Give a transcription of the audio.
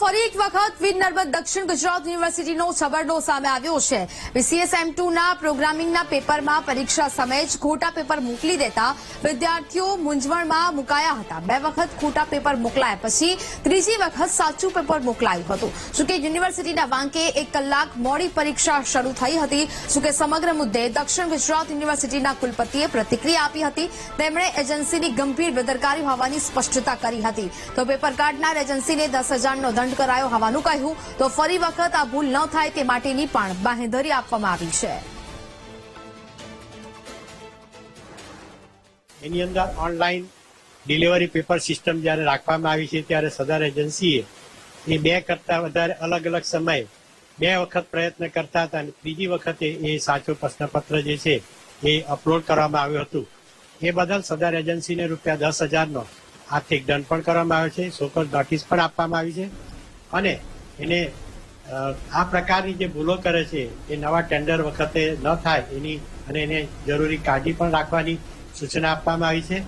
ફરી એક વખત વીર નર્મદ દક્ષિણ ગુજરાત યુનિવર્સિટીનો છબરડો સામે આવ્યો છે. વીસીએસએમ એમ ટુના પ્રોગ્રામિંગના પેપરમાં પરીક્ષા સમયે જ ખોટા પેપર મોકલી દેતા વિદ્યાર્થીઓ મૂંઝવણમાં મુકાયા હતા. બે વખત ખોટા પેપર મોકલાયા પછી ત્રીજી વખત સાચું પેપર મોકલાયું હતું. જોકે યુનિવર્સિટીના વાંકે એક કલાક મોડી પરીક્ષા શરૂ થઈ હતી. જોકે સમગ્ર મુદ્દે દક્ષિણ ગુજરાત યુનિવર્સિટીના કુલપતિએ પ્રતિક્રિયા આપી હતી. તેમણે એજન્સીની ગંભીર બેદરકારી હોવાની સ્પષ્ટતા કરી હતી. તો પેપર કાઢનાર એજન્સીને દસ હજારનો દંડ કરાયો હોવાનું કહ્યું. તો ફરી વખત આ ભૂલ ન થાય તે માટેની પણ બાંહેધરી આપવામાં આવી છે. એની અંદર ઓનલાઈન ડિલિવરી પેપર સિસ્ટમ જ્યારે રાખવામાં આવી છે, ત્યારે સદર એજન્સીએ એ બે કરતા વધારે અલગ અલગ સમયે બે વખત પ્રયત્ન કરતા હતા અને ત્રીજી વખતે એ સાચો પ્રશ્નપત્ર જે છે, એ અપલોડ કરવામાં આવ્યું હતું. એ બદલ સદર એજન્સીને રૂપિયા દસ હજારનો આર્થિક દંડ પણ કરવામાં આવ્યો છે સોકર નોટિસ પણ આપવામાં આવી છે. અને એને આ પ્રકારની જે ભૂલો કરે છે, એ નવા ટેન્ડર વખતે ન થાય એની, અને એને જરૂરી કાળજી પણ રાખવાની સૂચના આપવામાં આવી છે.